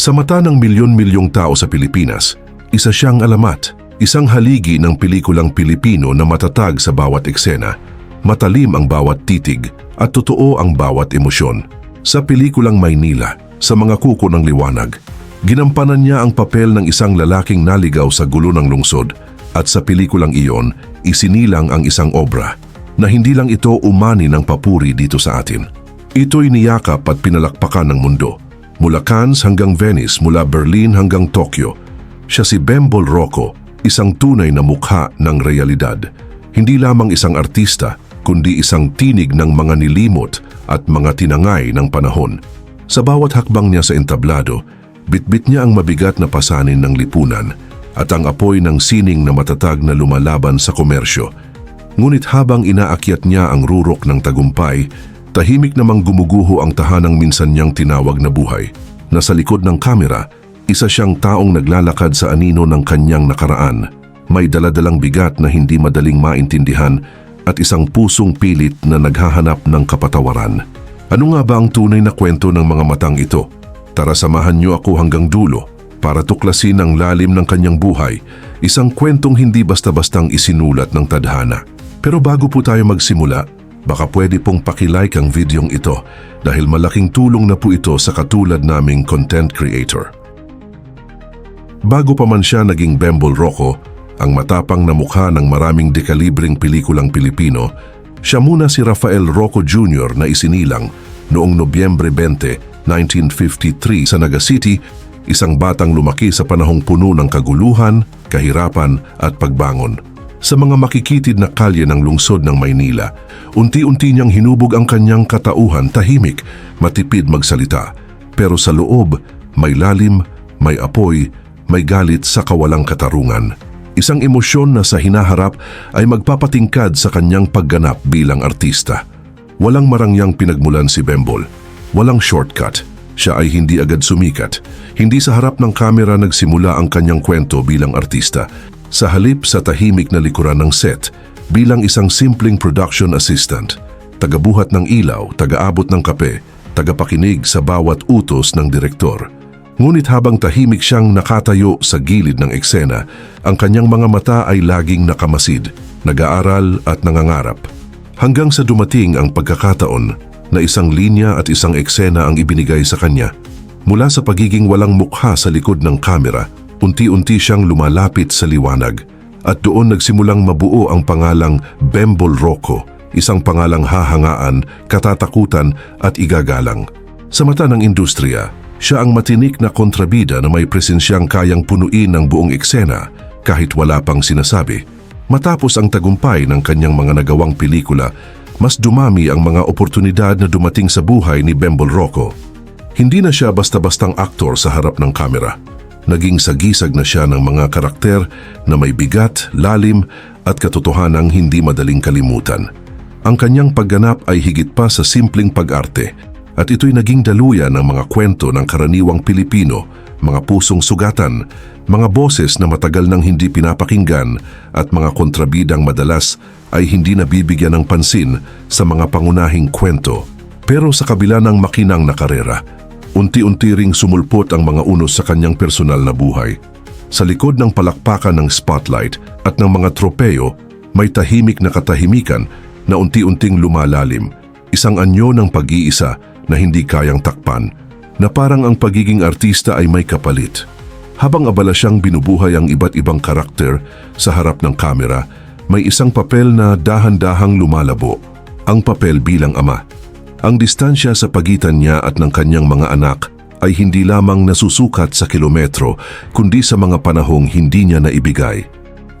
Sa mata ng milyon-milyong tao sa Pilipinas, isa siyang alamat, isang haligi ng pelikulang Pilipino na matatag sa bawat eksena, matalim ang bawat titig at totoo ang bawat emosyon. Sa pelikulang Maynila, sa mga kuko ng liwanag, ginampanan niya ang papel ng isang lalaking naligaw sa gulo ng lungsod at sa pelikulang iyon, isinilang ang isang obra na hindi lang ito umani ng papuri dito sa atin. Ito'y niyakap at pinalakpakan ng mundo. Mula Cannes hanggang Venice, mula Berlin hanggang Tokyo, siya si Bembol Rocco, isang tunay na mukha ng realidad. Hindi lamang isang artista, kundi isang tinig ng mga nilimot at mga tinangay ng panahon. Sa bawat hakbang niya sa entablado, bitbit niya ang mabigat na pasanin ng lipunan at ang apoy ng sining na matatag na lumalaban sa komersyo. Ngunit habang inaakyat niya ang rurok ng tagumpay, tahimik namang gumuguho ang tahanang minsan niyang tinawag na buhay. Nasa likod ng kamera, isa siyang taong naglalakad sa anino ng kanyang nakaraan. May daladalang bigat na hindi madaling maintindihan at isang pusong pilit na naghahanap ng kapatawaran. Ano nga ba ang tunay na kwento ng mga matang ito? Tara samahan niyo ako hanggang dulo para tuklasin ang lalim ng kanyang buhay, isang kwentong hindi basta-bastang isinulat ng tadhana. Pero bago po tayo magsimula, baka pwede pong pakilike ang videong ito dahil malaking tulong na po ito sa katulad naming content creator. Bago pa man siya naging Bembol Rocco, ang matapang na mukha ng maraming dekalibring pelikulang Pilipino, siya muna si Rafael Rocco Jr. na isinilang noong Nobyembre 20, 1953 sa Naga City, isang batang lumaki sa panahong puno ng kaguluhan, kahirapan at pagbangon. Sa mga makikitid na kalye ng lungsod ng Maynila, unti-unti niyang hinubog ang kanyang katauhan tahimik, matipid magsalita. Pero sa loob, may lalim, may apoy, may galit sa kawalang katarungan. Isang emosyon na sa hinaharap ay magpapatingkad sa kanyang pagganap bilang artista. Walang marangyang pinagmulan si Bembol. Walang shortcut. Siya ay hindi agad sumikat. Hindi sa harap ng kamera nagsimula ang kanyang kwento bilang artista. Sa halip sa tahimik na likuran ng set, bilang isang simpleng production assistant, tagabuhat ng ilaw, tagaabot ng kape, tagapakinig sa bawat utos ng direktor. Ngunit habang tahimik siyang nakatayo sa gilid ng eksena, ang kanyang mga mata ay laging nakamasid, nag-aaral at nangangarap. Hanggang sa dumating ang pagkakataon na isang linya at isang eksena ang ibinigay sa kanya. Mula sa pagiging walang mukha sa likod ng kamera, unti-unti siyang lumalapit sa liwanag at doon nagsimulang mabuo ang pangalang Bembol Rocco, isang pangalang hahangaan, katatakutan at igagalang. Sa mata ng industriya, siya ang matinik na kontrabida na may presensyang kayang punuin ng buong eksena kahit wala pang sinasabi. Matapos ang tagumpay ng kanyang mga nagawang pelikula, mas dumami ang mga oportunidad na dumating sa buhay ni Bembol Rocco. Hindi na siya basta-bastang aktor sa harap ng kamera. Naging sagisag na siya ng mga karakter na may bigat, lalim at katotohanang hindi madaling kalimutan. Ang kanyang pagganap ay higit pa sa simpleng pag-arte at ito'y naging daluyan ng mga kwento ng karaniwang Pilipino, mga pusong sugatan, mga boses na matagal nang hindi pinapakinggan at mga kontrabidang madalas ay hindi nabibigyan ng pansin sa mga pangunahing kwento. Pero sa kabila ng makinang na karera, unti-unti ring sumulpot ang mga unos sa kanyang personal na buhay. Sa likod ng palakpakan ng spotlight at ng mga tropeyo, may tahimik na katahimikan na unti-unting lumalalim, isang anyo ng pag-iisa na hindi kayang takpan, na parang ang pagiging artista ay may kapalit. Habang abala siyang binubuhay ang iba't ibang karakter sa harap ng kamera, may isang papel na dahan-dahang lumalabo, ang papel bilang ama. Ang distansya sa pagitan niya at ng kanyang mga anak ay hindi lamang nasusukat sa kilometro, kundi sa mga panahong hindi niya naibigay.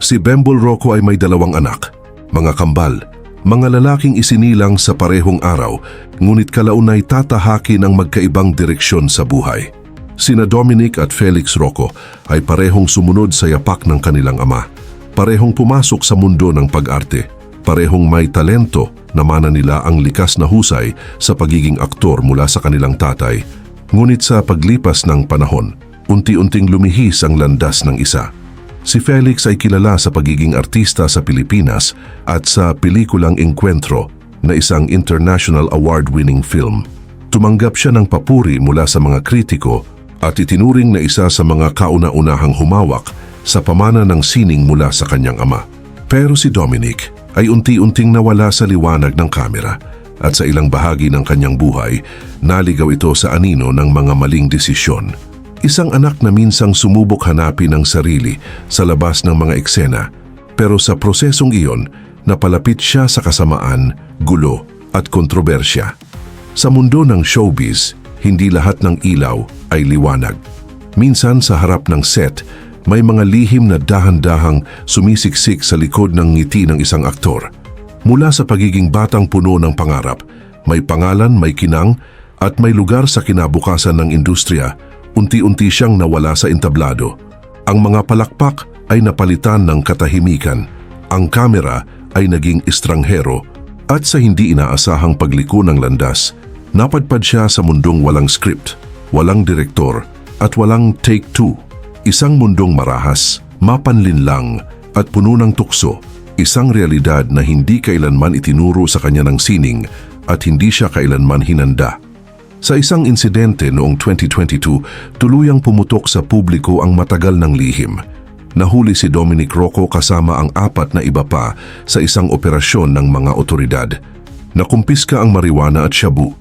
Si Bembol Rocco ay may dalawang anak, mga kambal, mga lalaking isinilang sa parehong araw, ngunit kalaunay tatahaki ng magkaibang direksyon sa buhay. Sina Dominic at Felix Rocco ay parehong sumunod sa yapak ng kanilang ama. Parehong pumasok sa mundo ng pag-arte. Parehong may talento na mana nila ang likas na husay sa pagiging aktor mula sa kanilang tatay. Ngunit sa paglipas ng panahon, unti-unting lumihis ang landas ng isa. Si Felix ay kilala sa pagiging artista sa Pilipinas at sa pelikulang Encuentro na isang international award-winning film. Tumanggap siya ng papuri mula sa mga kritiko at itinuring na isa sa mga kauna-unahang humawak sa pamana ng sining mula sa kanyang ama. Pero si Dominic ay unti-unting nawala sa liwanag ng kamera at sa ilang bahagi ng kanyang buhay, naligaw ito sa anino ng mga maling desisyon. Isang anak na minsang sumubok hanapin ang sarili sa labas ng mga eksena, pero sa prosesong iyon, napalapit siya sa kasamaan, gulo at kontrobersya. Sa mundo ng showbiz, hindi lahat ng ilaw ay liwanag. Minsan sa harap ng set, may mga lihim na dahan-dahang sumisiksik sa likod ng ngiti ng isang aktor. Mula sa pagiging batang puno ng pangarap, may pangalan, may kinang, at may lugar sa kinabukasan ng industriya, unti-unti siyang nawala sa entablado. Ang mga palakpak ay napalitan ng katahimikan. Ang kamera ay naging estranghero at sa hindi inaasahang pagliko ng landas, napadpad siya sa mundong walang script, walang direktor, at walang take two. Isang mundong marahas, mapanlinlang, at puno ng tukso. Isang realidad na hindi kailanman itinuro sa kanya ng sining at hindi siya kailanman hinanda. Sa isang insidente noong 2022, tuluyang pumutok sa publiko ang matagal ng lihim. Nahuli si Dominic Rocco kasama ang apat na iba pa sa isang operasyon ng mga otoridad. Nakumpiska ang marijuana at shabu.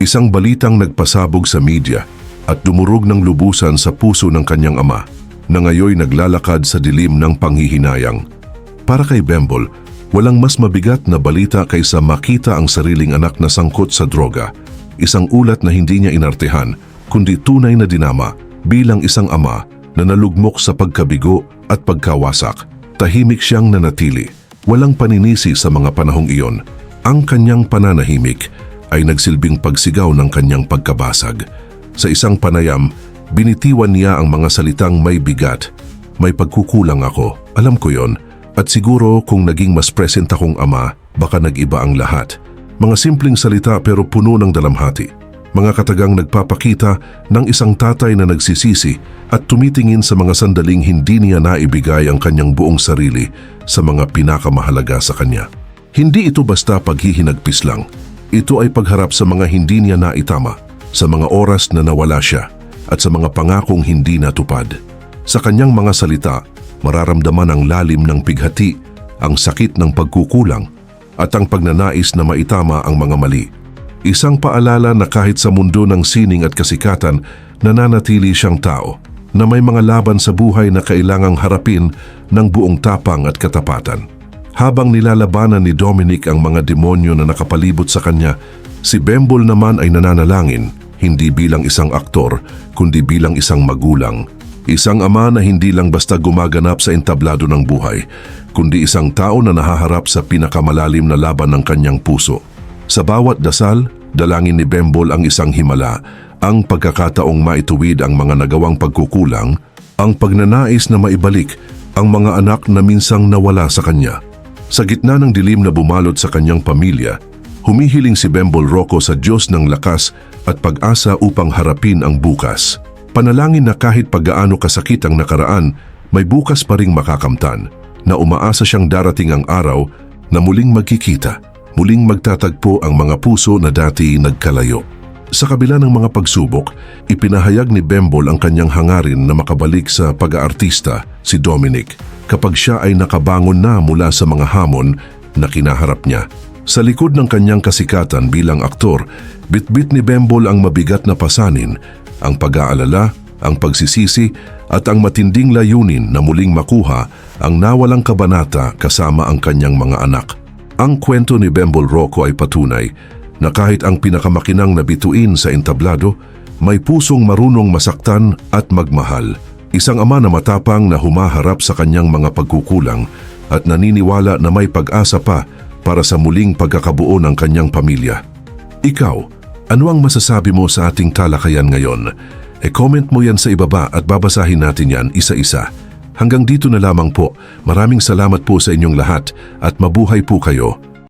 Isang balitang nagpasabog sa media at dumurog ng lubusan sa puso ng kanyang ama na ngayoy naglalakad sa dilim ng panghihinayang. Para kay Bembol, walang mas mabigat na balita kaysa makita ang sariling anak na sangkot sa droga. Isang ulat na hindi niya inartehan, kundi tunay na dinama bilang isang ama na nalugmok sa pagkabigo at pagkawasak. Tahimik siyang nanatili, walang paninisi sa mga panahong iyon. Ang kanyang pananahimik ay nagsilbing pagsigaw ng kanyang pagkabasag. Sa isang panayam, binitiwan niya ang mga salitang may bigat. May pagkukulang ako, alam ko yon. At siguro kung naging mas present akong ama, baka nag-iba ang lahat. Mga simpleng salita pero puno ng dalamhati. Mga katagang nagpapakita ng isang tatay na nagsisisi at tumitingin sa mga sandaling hindi niya naibigay ang kanyang buong sarili sa mga pinakamahalaga sa kanya. Hindi ito basta paghihinagpis lang. Ito ay pagharap sa mga hindi niya naitama, sa mga oras na nawala siya, at sa mga pangakong hindi natupad. Sa kanyang mga salita, mararamdaman ang lalim ng pighati, ang sakit ng pagkukulang, at ang pagnanais na maitama ang mga mali. Isang paalala na kahit sa mundo ng sining at kasikatan, nananatili siyang tao na may mga laban sa buhay na kailangang harapin ng buong tapang at katapatan. Habang nilalabanan ni Dominic ang mga demonyo na nakapalibot sa kanya, si Bembol naman ay nananalangin, hindi bilang isang aktor, kundi bilang isang magulang. Isang ama na hindi lang basta gumaganap sa entablado ng buhay, kundi isang tao na nahaharap sa pinakamalalim na laban ng kanyang puso. Sa bawat dasal, dalangin ni Bembol ang isang himala, ang pagkakataong maituwid ang mga nagawang pagkukulang, ang pagnanais na maibalik ang mga anak na minsang nawala sa kanya. Sa gitna ng dilim na bumalot sa kanyang pamilya, humihiling si Bembol Rocco sa Diyos ng lakas at pag-asa upang harapin ang bukas. Panalangin na kahit paggaano kasakit ang nakaraan, may bukas pa ring makakamtan na umaasa siyang darating ang araw na muling magkikita, muling magtatagpo ang mga puso na dati nagkalayo. Sa kabila ng mga pagsubok, ipinahayag ni Bembol ang kanyang hangarin na makabalik sa pag-aartista, si Dominic, kapag siya ay nakabangon na mula sa mga hamon na kinaharap niya. Sa likod ng kanyang kasikatan bilang aktor, bitbit ni Bembol ang mabigat na pasanin, ang pag-aalala, ang pagsisisi at ang matinding layunin na muling makuha ang nawalang kabanata kasama ang kanyang mga anak. Ang kwento ni Bembol Rocco ay patunay na kahit ang pinakamakinang nabituin sa entablado, may pusong marunong masaktan at magmahal. Isang ama na matapang na humaharap sa kanyang mga pagkukulang at naniniwala na may pag-asa pa para sa muling pagkakabuo ng kanyang pamilya. Ikaw, ano ang masasabi mo sa ating talakayan ngayon? E-comment mo yan sa ibaba at babasahin natin yan isa-isa. Hanggang dito na lamang po. Maraming salamat po sa inyong lahat at mabuhay po kayo.